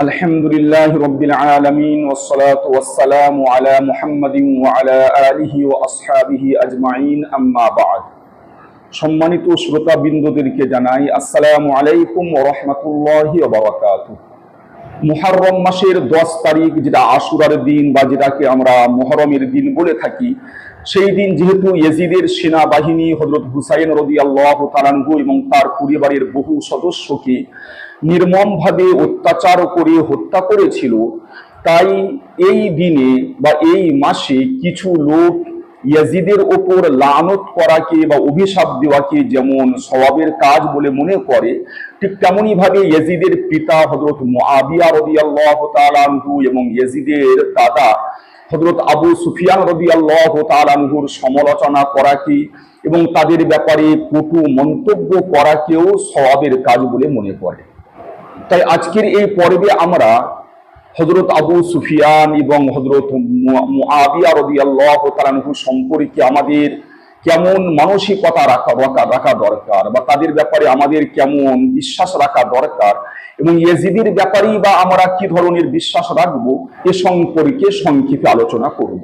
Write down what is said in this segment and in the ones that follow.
الحمد لله رب العالمين والصلاة والسلام على محمد وعلى آله وأصحابه أجمعين أما بعد সম্মানিত শ্রোতা বিন্দুদেরকে জানাই আসসালামু আলাইকুম ও রহমতুল্লাহি মুহররম মাসের দশ তারিখ যেটা আশুরার দিন বা যেটাকে আমরা মুহরমের দিন বলে থাকি সেই দিন যেহেতু ইয়েজিদের সেনাবাহিনী হজরত হুসাইন রদি আল্লাহ তালানহু এবং তার পরিবারের বহু সদস্যকে নির্মমভাবে অত্যাচার করে হত্যা করেছিল, তাই এই দিনে বা এই মাসে কিছু লোক ইয়াজিদের ওপর লানত করাকে বা অভিশাপ দেওয়াকে যেমন সওয়াবের কাজ বলে মনে করে, ঠিক তেমনই ভাবে ইয়াজিদের পিতা হজরত মুআবিয়া রাদিয়াল্লাহু তাআলা আনহু এবং ইয়াজিদের দাদা হজরত আবু সুফিয়ান রাদিয়াল্লাহু তাআলা আনহুর সমালোচনা করাকে এবং তাদের ব্যাপারে কটু মন্তব্য করাকেও সওয়াবের কাজ বলে মনে করে। তাই আজকের এই পর্বে আমরা হজরত আবু সুফিয়ান এবং হজরত মুআবিয়া সম্পর্কে আমাদের কেমন মানসিকতা রাখা রাখা দরকার বা তাদের ব্যাপারে আমাদের কেমন বিশ্বাস রাখা দরকার এবং ইয়েজিদের ব্যাপারেই বা আমরা কি ধরনের বিশ্বাস রাখব, এ সম্পর্কে সংক্ষেপে আলোচনা করব।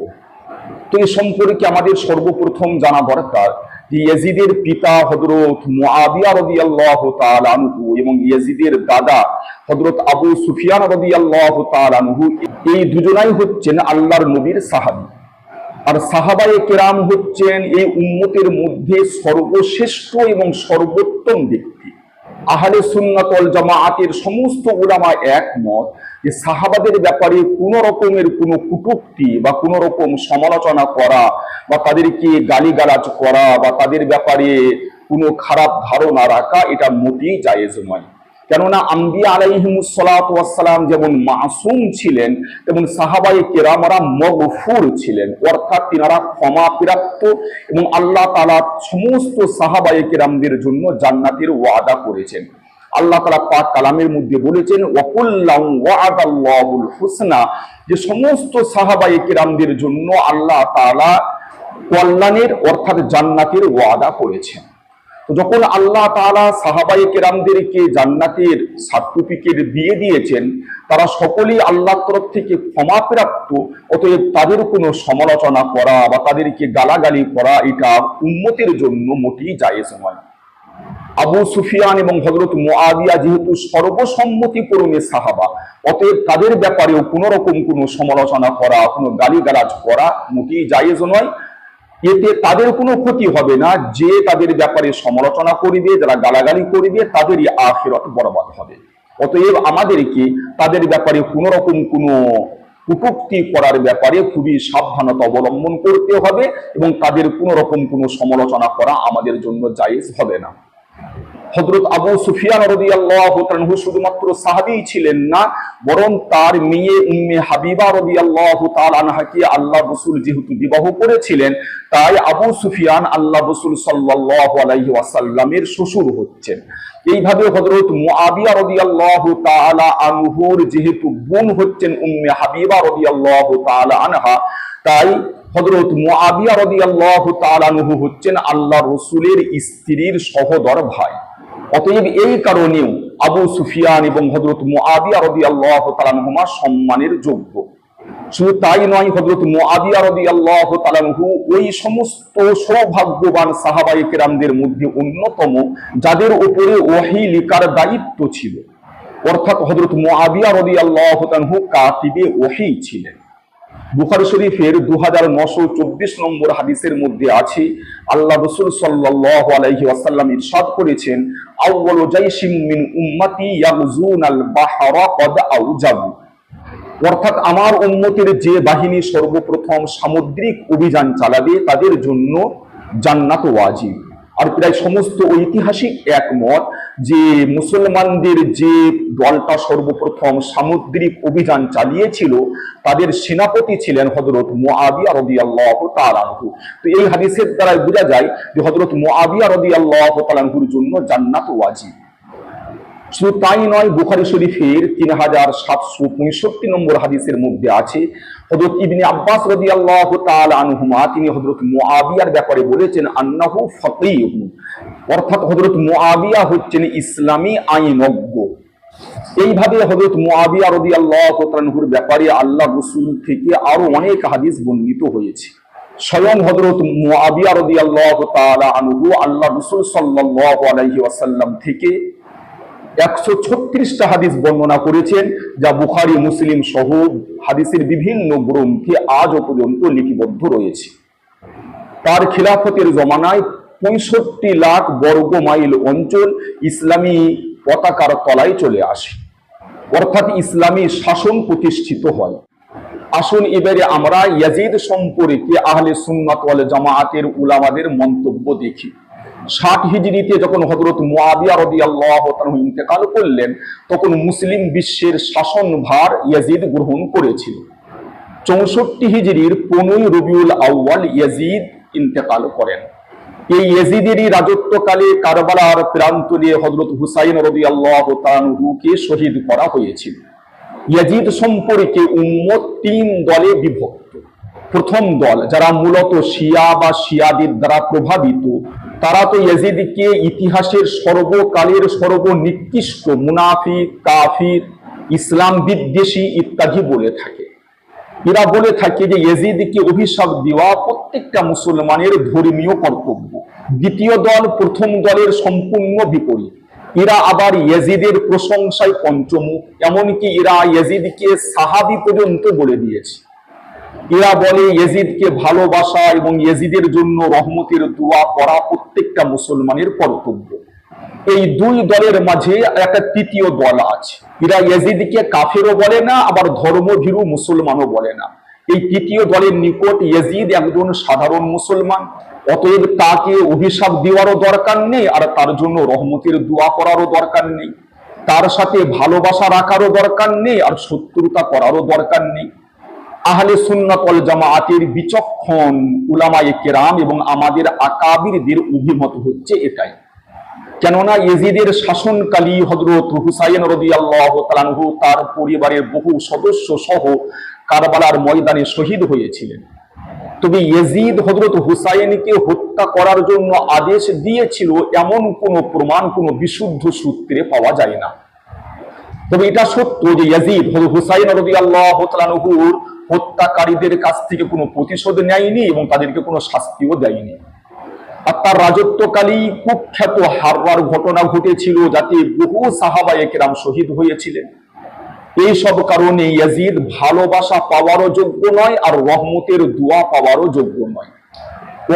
তো এ সম্পর্কে আমাদের সর্বপ্রথম জানা দরকার ইয়াজিদের পিতা হজরত মুআবিয়া রাদিয়াল্লাহু তাআলা আনহু এবং ইয়াজিদের দাদা হজরত আবু সুফিয়ান রাদিয়াল্লাহু তাআলা আনহু, এই দুজনাই হচ্ছেন আল্লাহর নবীর সাহাবী। আর সাহাবায়ে কেরাম হচ্ছেন এই উম্মতের মধ্যে সর্বশ্রেষ্ঠ এবং সর্বোত্তম ব্যক্তি। আহলে সুন্নাতল জামাআতের সমস্ত উলামা একমত যে সাহাবাদের ব্যাপারে কোনো রকমের কোনো কুটুক্তি বা কোনো রকম সমালোচনা করা বা তাদেরকে গালিগালাজ করা বা তাদের ব্যাপারে কোনো খারাপ ধারণা রাখা এটা মোটেই জায়েজ নয়। কেননা আম্বিয়া আলাইহিমুসালাম যেমন মাসুম ছিলেন, তেমন সাহাবাই কেরামরা মগফুর ছিলেন। অর্থাৎ তিনারা ক্ষমা প্রাপ্ত এবং আল্লাহ তালা সমস্ত সাহাবাই কেরামদের জন্য জান্নাতের ওয়াদা করেছেন। আল্লাহ তালা পাক কালামের মধ্যে বলেছেন ওয়াকুল্লাম ওয়াদাল্লাহুল হুসনা যে সমস্ত সাহাবাই কেরামদের জন্য আল্লাহ তালা কল্যাণের অর্থাৎ জান্নাতের ওয়াদা করেছেন। যখন আল্লাহ তাআলা সাহাবাই কেরামদেরকে জান্নাতের সার্টিফিকেট দিয়ে দিয়েছেন, তারা সকলেই আল্লাহর তরফ থেকে ক্ষমা প্রাপ্ত, অতএব তাদের কোনো সমালোচনা করা বা তাদেরকে গালাগালি করা এটা উন্মতের জন্য মোটেই জায়েজ নয়। আবু সুফিয়ান এবং হজরত মুআবিয়া যেহেতু সর্বসম্মতিক্রমে সাহাবা, অতএব তাদের ব্যাপারেও কোনো রকম কোনো সমালোচনা করা, কোনো গালিগালাজ করা মোটেই জায়েজ নয়। এতে তাদের কোনো ক্ষতি হবে না। যে তাদের ব্যাপারে সমালোচনা করিবে, যারা গালাগালি করিবে, তাদেরই আখেরত বরবাদ হবে। অতএব আমাদেরকে তাদের ব্যাপারে কোনো রকম কোনো কুটুক্তি করার ব্যাপারে খুবই সাবধানতা অবলম্বন করতে হবে এবং তাদের কোনো রকম কোনো সমালোচনা করা আমাদের জন্য জায়েজ হবে না। হজরত আবু সুফিয়ান তাআলা শুধুমাত্র সাহাবী ছিলেন না, বরং তার মেয়ে উম্মে হাবিবা রদিয়াল্লাহু তাআলা আনহাকে আল্লাহ রাসূল যেহেতু বিবাহ করেছিলেন, তাই আবু সুফিয়ান আল্লাহ রাসূল সাল্লাল্লাহু আলাইহি ওয়াসাল্লামের শ্বশুর হচ্ছেন। এইভাবে হযরত মুআবিয়া রাদিয়াল্লাহু তাআলা আনহুর যেহেতু বোন হচ্ছেন উম্মে হাবিবা রাদিয়াল্লাহু তাআলা আনহা, তাই হযরত মুআবিয়া রাদিয়াল্লাহু তাআলা আনহু হচ্ছেন আল্লাহ রসুলের স্ত্রীর সহদর ভাই। অতএব এই কারণেও আবু সুফিয়ান এবং হজরত মুআবিয়া রাদিয়াল্লাহু তাআলা আনহুমা সম্মানের যোগ্য। শুধু তাই নয় হজরত মুআবিয়া রাদিয়াল্লাহু তাআলা আনহু ওই সমস্ত সৌভাগ্যবান সাহাবায়ে কেরামদের মধ্যে অন্যতম, যাদের উপরে ওহী লিখার দায়িত্ব ছিল। অর্থাৎ হজরত মুআবিয়া রাদিয়াল্লাহু তাআলা আনহু কাতিবে ওহী ছিলেন। বুখারি শরীফের দু হাজার নশো চব্বিশ নম্বর হাদিসের মধ্যে আছে, আল্লাহ রসুল সাল্লাহ আলাইহি ইরশাদ করেছেন অর্থাৎ আমার উম্মতের যে বাহিনী সর্বপ্রথম সামুদ্রিক অভিযান চালাবে, তাদের জন্য জান্নাত ওয়াজিব। আর প্রায় সমস্ত ঐতিহাসিক একমত যে মুসলমানদের যে দলটা সর্বপ্রথম সামুদ্রিক অভিযান চালিয়েছিল, তাদের সেনাপতি ছিলেন হজরত মুআবিয়া রাদিয়াল্লাহু তাআলা আনহু। তো এই হাদিসের দ্বারা বোঝা যায় যে হজরত মুআবিয়া রাদিয়াল্লাহু তাআলা আনহুর জন্য জান্নাত ওয়াজিব। শুধু তাই নয়, বুখারি শরীফের তিন হাজার সাতশো পঁয়ষট্টি নম্বর হাদিসের মধ্যে আছে হজরত ইবনে আব্বাস রাদিয়াল্লাহু তাআলা আনহুমা, তিনি হজরত মুআবিয়ার ব্যাপারে বলেছেন, আন্নাহু ফকিহ অর্থাৎ হজরত মুআবিয়া হচ্ছেন ইসলামী আইনজ্ঞ। এইভাবে হজরত মুআবিয়া রাদিয়াল্লাহু তাআলার ব্যাপারে আল্লাহ রাসূল থেকে আরও অনেক হাদিস বর্ণিত হয়েছে। স্বয়ং হজরত মুআবিয়া রাদিয়াল্লাহু তাআলা আনহু আল্লাহ রাসূল সাল্লাল্লাহু আলাইহি ওয়াসাল্লাম থেকে একশো ছত্রিশটা হাদিস বর্ণনা করেছেন, যা বুখারী, মুসলিম সহ হাদিসের বিভিন্ন গ্রন্থে আজও পর্যন্ত লিপিবদ্ধ রয়েছে। তার খিলাফতের জমানায় পঁয়ষট্টি লাখ বর্গ মাইল অঞ্চল ইসলামী পতাকার তলায় চলে আসে। অর্থাৎ ইসলামী শাসন প্রতিষ্ঠিত হয়। আসুন এবারে আমরা ইয়াজিদ সম্পর্কে আহলে সুন্নাত ওয়াল জামাআতের উলামাদের মন্তব্য দেখি। ষাট হিজরিতে যখন হজরত মুআবিয়া রাদিয়াল্লাহু তাআলা ইন্তেকাল করলেন, তখন মুসলিম বিশ্বের শাসনভার ইয়াজিদ গ্রহণ করেছিল। চৌষট্টি হিজরির পনেরোই রবিউল আউয়াল ইয়াজিদ ইন্তেকাল করেন। এই এজিদেরই রাজত্বকালে কারবালার প্রান্তরে হজরত হুসাইন রাদিয়াল্লাহু তাআলাকে শহীদ করা হয়েছিল। ইয়াজিদ সম্পর্কে উম্মত তিন দলে বিভক্ত। প্রথম দল, যারা মূলত শিয়া বা শিয়াদের দ্বারা প্রভাবিত, তারা তো ইয়াজিদকে ইতিহাসের সর্বকালের সর্বনিকৃষ্ট মুনাফি কাফির, ইসলাম বিদ্বেষী ইত্যাদি বলে থাকে। এরা বলে থাকে যে ইয়েজিদকে অভিশাপ দেওয়া প্রত্যেকটা মুসলমানের ধর্মীয় কর্তব্য। দ্বিতীয় দল, প্রথম দলের সম্পূর্ণ বিপরীত। এরা আবার ইয়েজিদের প্রশংসায় পঞ্চমুখ এমনকি এরা ইয়েজিদকে সাহাবি পর্যন্ত বলে দিয়েছে। এরা বলে ইয়েজিদকে ভালোবাসা এবং ইয়েজিদের জন্য রহমতের দোয়া করা প্রত্যেকটা মুসলমানের কর্তব্য। এই দুই দলের মাঝে একটা তৃতীয় দল আছে। এরা ইয়েজিদকে কাফেরও বলে না, আবার ধর্মভীরু মুসলমানও বলে না। এই তৃতীয় দলের নিকট ইয়েজিদ একজন সাধারণ মুসলমান, অতএব তাকে অভিশাপ দেওয়ারও দরকার নেই, আর তার জন্য রহমতের দোয়া করারও দরকার নেই। তার সাথে ভালোবাসা রাখারও দরকার নেই, আর শত্রুতা করারও দরকার নেই। আহলে সুন্নাত ওয়াল জামাআতের বিচক্ষণ উলামায়ে কেরাম এবং আমাদের আকাবিরদের অভিমত হচ্ছে এটাই। কেননা ইয়েজিদের শাসনকালী হজরত হুসাইন রদিয়াল্লাহ তালানহু তার পরিবারের বহু সদস্য সহ কারবালার ময়দানে শহীদ হয়েছিলেন। তবে ইয়েজিদ হজরত হুসাইনকে হত্যা করার জন্য আদেশ দিয়েছিল, এমন কোনো প্রমাণ, কোনো বিশুদ্ধ সূত্রে পাওয়া যায় না। তবে এটা সত্য যে ইয়াজিদ হুসাইন রদিয়াল্লাহ তালানহুর হত্যাকারীদের কাছ থেকে কোনো প্রতিশোধ নেয়নি এবং তাদেরকে কোনো শাস্তিও দেয়নি। আর তার রাজত্বকালী কুখ্যাত হারবার ঘটনা ঘটেছিল যাতে বহু সাহাবা একরাম শহীদ হয়েছিলেন। এইসব কারণে ইয়াজিদ ভালোবাসা পাওয়ারও যোগ্য নয় আর রহমতের দোয়া পাওয়ারও যোগ্য নয়।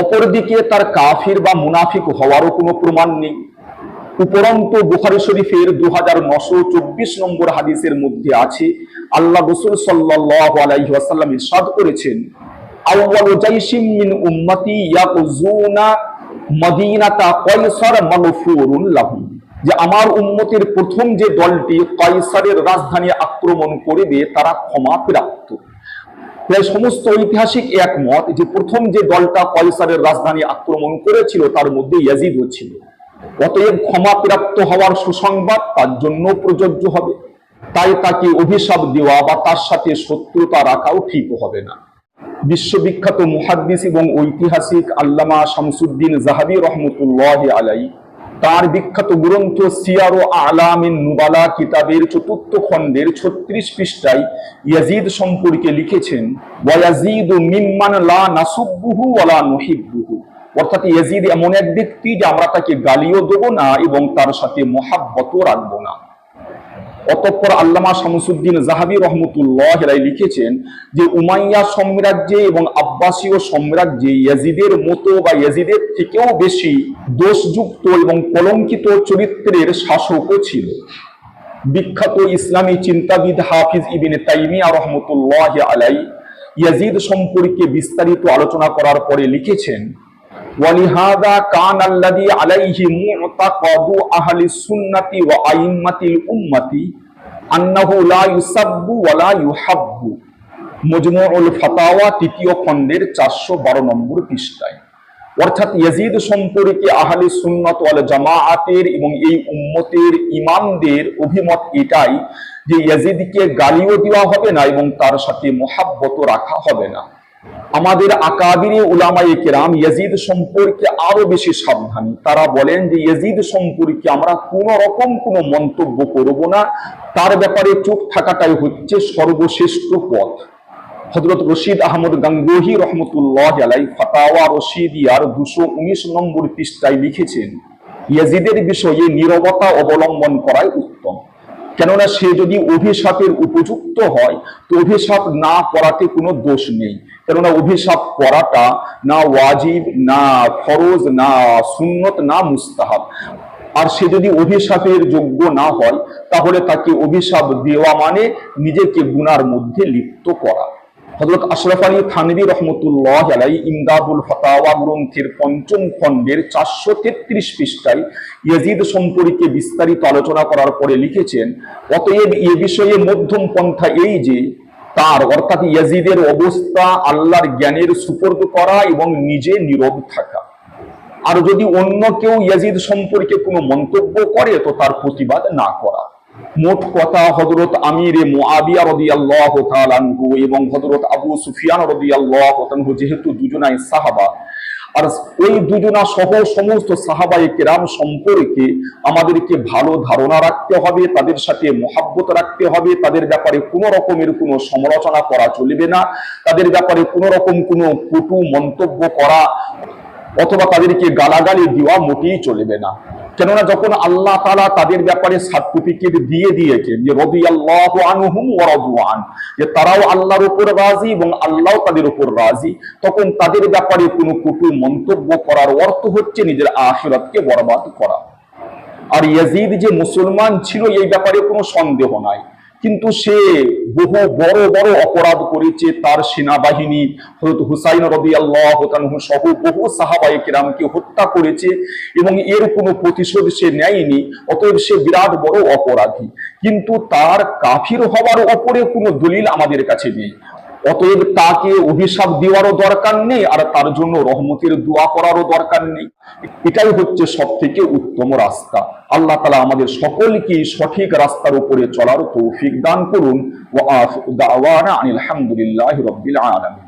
অপরদিকে তার কাফির বা মুনাফিক হওয়ারও কোনো প্রমাণ নেই। উপরন্ত বুখারি শরীফের দু হাজার নশো চব্বিশ নম্বর হাদিসের মধ্যে আছে, আল্লাহ রসুল সাল্লাহ আলাইহি ওয়াসাল্লাম ইরশাদ করেছেন ইয়াকুজুনা মদিনাতা কয়সার মাগফুরুন লাহুম। যে আমার উম্মতের প্রথম যে দলটি কয়সারের রাজধানী আক্রমণ করবে, তারা ক্ষমা প্রাপ্ত। প্রায় সমস্ত ঐতিহাসিক একমত যে প্রথম যে দলটা কয়সারের রাজধানী আক্রমণ করেছিল, তার মধ্যে ইয়াজিদও ছিল। অতএব ক্ষমা প্রাপ্ত হওয়ার সুসংবাদ তার জন্য প্রযোজ্য হবে। তাই তাকে অভিশাপ দেওয়া বা তার সাথে শত্রুতা রাখাও ঠিক হবে না। বিশ্ববিখ্যাত মুহাদ্দিস এবং ঐতিহাসিক আল্লামা শামসুদ্দিন জাহাবি রহমতুল্লাহ আলাই। তার বিখ্যাত গ্রন্থ সিয়ার ও আলামিন নুবালা কিতাবের চতুর্থ খণ্ডের ছত্রিশ পৃষ্ঠায় ইয়াজিদ সম্পর্কে লিখেছেন ওয়াজিদ ও মিম্মান লা নাসুব্বুহু ওয়ালা নুহিব্বুহু। অর্থাৎ ইয়াজিদ এমন এক ব্যক্তি যে আমরা তাকে গালিও দেবো না এবং তার সাথে মহাব্বতও রাখব না। অতঃপর আল্লামা শামসুদ্দিন জাহাবি রহমতুল্লাহ রায় লিখেছেন যে উমাইয়া সাম্রাজ্যে এবং আব্বাসীয় সাম্রাজ্যে ইয়াজিদের মতো বা ইয়াজিদের থেকেও বেশি দোষযুক্ত এবং কলঙ্কিত চরিত্রের শাসকও ছিল। বিখ্যাত ইসলামী চিন্তাবিদ হাফিজ ইবিনে তাইমিয়া রহমতুল্লাহ আলাই ইয়াজিদ সম্পর্কে বিস্তারিত আলোচনা করার পরে লিখেছেন ولهذا كان الذي عليه معتقد أهل السنة وأئمة الأمة أنه لا يسب ولا يحب মজমুউল ফাতাওয়া তৃতীয় খণ্ডের চারশো বারো নম্বর পৃষ্ঠায় অর্থাৎ ইয়াজিদ সম্পর্কে আহলে সুন্নত ওয়াল জামাআতের এবং এই উম্মতের ইমামদের অভিমত এটাই যে ইয়াজিদকে গালিও দেওয়া হবে না এবং তার সাথে মহাব্বত রাখা হবে না আমাদের আকাবিরে উলামায়ে কেরাম ইয়াজিদ সম্পর্কে আরও বেশি সাবধানী। তারা বলেন যে ইয়াজিদ সম্পর্কে আমরা কোন রকম কোনো মন্তব্য করব না। তার ব্যাপারে চুপ থাকাটাই হচ্ছে সর্বশ্রেষ্ঠ পথ। হজরত রশিদ আহমদ গাঙ্গোহি রহমতুল্লাহ আলাই ফাতাওয়া রশিদিয়ার দুশো উনিশ নম্বর পৃষ্ঠায় লিখেছেন, ইয়াজিদের বিষয়ে নীরবতা অবলম্বন করাই উত্তম। কেননা সে যদি অভিশাপের উপযুক্ত হয়, তো অভিশাপ না করাতে কোনো দোষ নেই। কেননা অভিশাপ করাটা না ওয়াজিব, না ফরজ, না সুন্নত, না মুস্তাহাব। আর সে যদি অভিশাপের যোগ্য না হয়, তাহলে তাকে অভিশাপ দেওয়া মানে নিজেকে গুনার মধ্যে লিপ্ত করা। হজরত আশরাফ আলী থানবী রহমতুল্লাহ আলাই ইমদাদুল ফতাওয়া গ্রন্থের পঞ্চম খণ্ডের চারশো তেত্রিশ পৃষ্ঠায় ইয়াজিদ সম্পর্কে বিস্তারিত আলোচনা করার পরে লিখেছেন, অতএব এ বিষয়ে মধ্যম পন্থা এই যে তার, অর্থাৎ ইয়াজিদের অবস্থা আল্লাহর জ্ঞানের সুপর্দ করা এবং নিজে নীরব থাকা। আর যদি অন্য কেউ ইয়াজিদ সম্পর্কে কোনো মন্তব্য করে, তো তার প্রতিবাদ না করা। মোট কথা হজরত আমিরে মুআবিয়া এবং হজরত আবু সুফিয়ান যেহেতু দুজনাই সাহাবা আর এই দুজনা সহ সমস্ত সাহাবাহিক কেরাম সম্পর্কে আমাদেরকে ভালো ধারণা রাখতে হবে, তাদের সাথে মহাব্বত রাখতে হবে, তাদের ব্যাপারে কোনো রকমের কোনো সমালোচনা করা চলবে না, তাদের ব্যাপারে কোনো রকম কোনো কটু মন্তব্য করা অথবা তাদেরকে গালাগালি দেওয়া মোটেই চলবে না। কেননা যখন আল্লাহ তালা তাদের ব্যাপারে সার্টিফিকেট দিয়ে দিয়েছেন যে রবি আল্লাহ আনহুম ওয়ান যে তারাও আল্লাহর উপর রাজি এবং আল্লাহ তাদের উপর রাজি, তখন তাদের ব্যাপারে কোনো কুটু মন্তব্য করার অর্থ হচ্ছে নিজের আশরাতকে বরবাদ করা। আর ইয়াজিদ যে মুসলমান ছিল, এই ব্যাপারে কোনো সন্দেহ নাই। কিন্তু সে বহু বড় বড় অপরাধ করেছে তার সেনাবাহিনী। হজরত হুসাইন রবি আল্লাহ সহ বহু সাহাবাই রামকে হত্যা করেছে এবং এর কোনো প্রতিশোধ সে নেয়নি, অতএব সে বিরাট বড় অপরাধী। কিন্তু তার কাফির হওয়ার ওপরে কোনো দলিল আমাদের কাছে নেই। অতএব তাকে অভিশাপ দেওয়ারও দরকার নেই আর তার জন্য রহমতের দোয়া করারও দরকার নেই। এটাই হচ্ছে সব থেকে উত্তম রাস্তা। আল্লাহ তালা আমাদের সকলকে সঠিক রাস্তার উপরে চলার তৌফিক দান করুন। আলহামদুলিল্লাহ রবিল আলমী